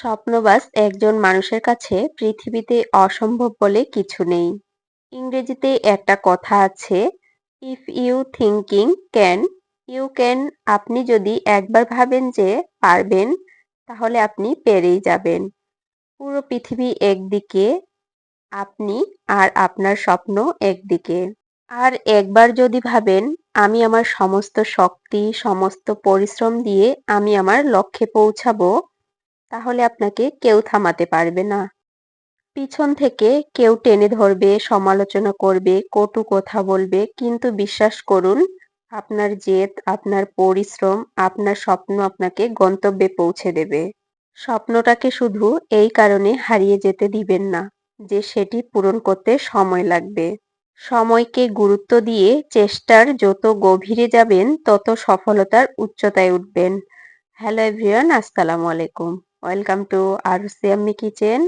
স্বপ্নবাজ একজন মানুষের কাছে পৃথিবীতে অসম্ভব বলে কিছু নেই। ইংরেজিতে একটা কথা আছে if you thinking can you can আপনি যদি একবার ভাবেন যে পারবেন, তাহলে আপনি পেরেই যাবেন। পুরো পৃথিবী একদিকে, আপনি আর আপনার স্বপ্ন একদিকে। আর একবার যদি ভাবেন, আমি আমার সমস্ত শক্তি, সমস্ত পরিশ্রম দিয়ে আমি আমার লক্ষ্যে পৌঁছাবো তাহলে আপনাকে কেউ থামাতে পারবে না। পিছন থেকে কেউ টেনে ধরবে, সমালোচনা করবে, কটু কথা বলবে, কিন্তু বিশ্বাস করুন, আপনার জেদ, আপনার পরিশ্রম, আপনার স্বপ্ন আপনাকে গন্তব্যে পৌঁছে দেবে। স্বপ্নটাকে শুধু এই কারণে হারিয়ে যেতে দিবেন না, যে সেটি পূরণ করতে সময় লাগবে। সময়কে গুরুত্ব দিয়ে চেষ্টার যত গভীরে যাবেন, তত সফলতার উচ্চতায় উঠবেন। হ্যালো এভরিওয়ান, আসসালামু আলাইকুম। Welcome to our Siyammi kitchen.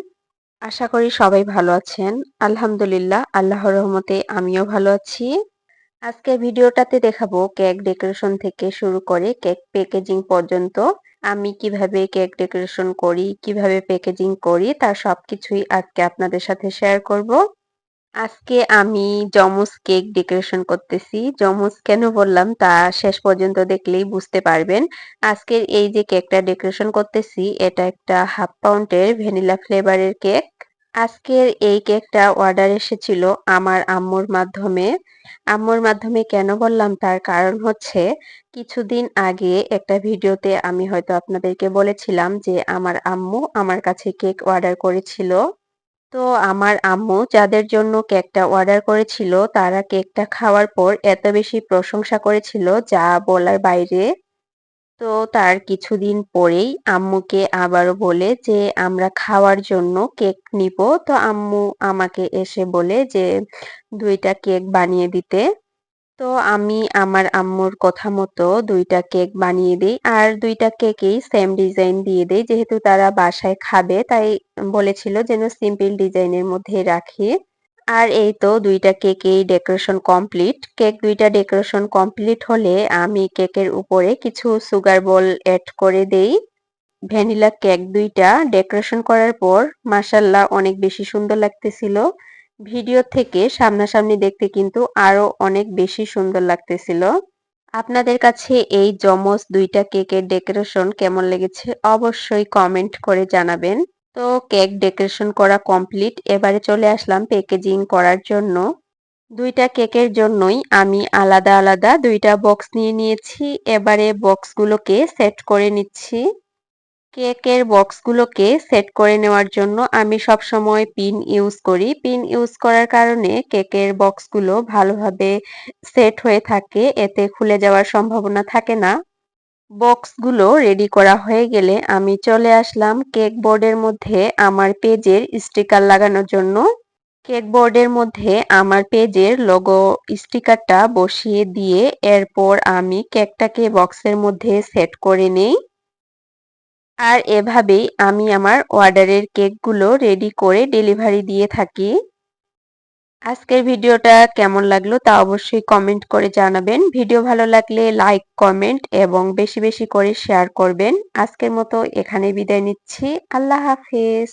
আশা করি সবাই ভালো আছেন। আলহামদুলিল্লাহ, আল্লাহর রহমতে আমিও ভালো আছি। আজকে ভিডিওটাতে দেখাবো কেক ডেকোরেশন থেকে শুরু করে কেক প্যাকেজিং পর্যন্ত। আমি কীভাবে কেক ডেকোরেশন করি, কীভাবে প্যাকেজিং করি তার সবকিছুই আজকে আপনাদের সাথে শেয়ার করব। আজকে আমি জমুস কেক ডেকোরেশন করতেছি। জমুস কেন বললাম তা শেষ পর্যন্ত দেখলেই বুঝতে পারবেন। আজকের এই যে কেকটা ডেকোরেশন করতেছি, এটা একটা হাফ পাউন্ডের ভ্যানিলা ফ্লেভারের কেক। আজকের এই কেকটা অর্ডার এসেছিল আমার আম্মুর মাধ্যমে। আম্মুর মাধ্যমে কেন বললাম তার কারণ হচ্ছে, কিছুদিন আগে একটা ভিডিওতে আমি হয়তো আপনাদেরকে বলেছিলাম যে আমার আম্মু আমার কাছে কেক অর্ডার করেছিল। তো আমার আম্মু যাদের জন্য কেকটা অর্ডার করেছিল, তারা কেকটা খাওয়ার পর এত বেশি প্রশংসা করেছিল যা বলার বাইরে। তো তার কিছুদিন পরেই আম্মুকে আবারও বলে যে, আমরা খাওয়ার জন্য কেক নিব। তো আম্মু আমাকে এসে বলে যে, দুইটা কেক বানিয়ে দিতে। তো আমি আমার আম্মুর কথা মতো দুইটা কেক বানিয়ে দিই। আর দুইটা কেকেই সেম ডিজাইন দিয়ে দিই। যেহেতু তারা বাসায় খাবে, তাই বলেছিল যেন সিম্পল ডিজাইনের মধ্যে রাখি। আর এই তো দুইটা কেকেই ডেকোরেশন কমপ্লিট কেক দুইটা ডেকোরেশন কমপ্লিট হলে আমি কেকের উপরে কিছু সুগার বল অ্যাড করে দেই। ভ্যানিলা কেক দুইটা। ডেকোরেশন করার পর মাসাল্লাহ অনেক বেশি সুন্দর লাগতেছিল। ভিডিও থেকে সামনাসামনি দেখতে কিন্তু আরও অনেক বেশি সুন্দর লাগতেছিল। আপনাদের কাছে এই জমস দুইটা কেকের ডেকোরেশন কেমন লেগেছে অবশ্যই কমেন্ট করে জানাবেন। তো কেক ডেকোরেশন করা কমপ্লিট, এবারে চলে আসলাম প্যাকেজিং করার জন্য। দুইটা কেকের জন্যই আমি আলাদা আলাদা দুইটা বক্স নিয়ে নিয়েছি, এবারে বক্সগুলোকে সেট করে নিচ্ছি। কেকের বক্সগুলোকে সেট করে নেওয়ার জন্য আমি সব সময় পিন ইউজ করি। পিন ইউজ করার কারণে কেকের বক্সগুলো ভালোভাবে সেট হয়ে থাকে, এতে খুলে যাওয়ার সম্ভাবনা থাকে না। বক্সগুলো রেডি করা হয়ে গেলে আমি চলে আসলাম কেক বোর্ডের মধ্যে আমার পেজের স্টিকার লাগানোর জন্য। কেক বোর্ডের মধ্যে আমার পেজের লোগো স্টিকারটা বসিয়ে দিয়ে এরপর আমি কেকটাকে বক্সের মধ্যে সেট করে নেই। আর এভাবেই আমি আমার অর্ডারের কেকগুলো রেডি করে ডেলিভারি দিয়ে থাকি। আজকের ভিডিওটা কেমন লাগল তা অবশ্যই কমেন্ট করে জানাবেন। ভিডিও ভালো লাগলে লাইক, কমেন্ট এবং বেশি বেশি করে শেয়ার করবেন। আজকের মতো এখানে বিদায় নিচ্ছি। আল্লাহ হাফেজ।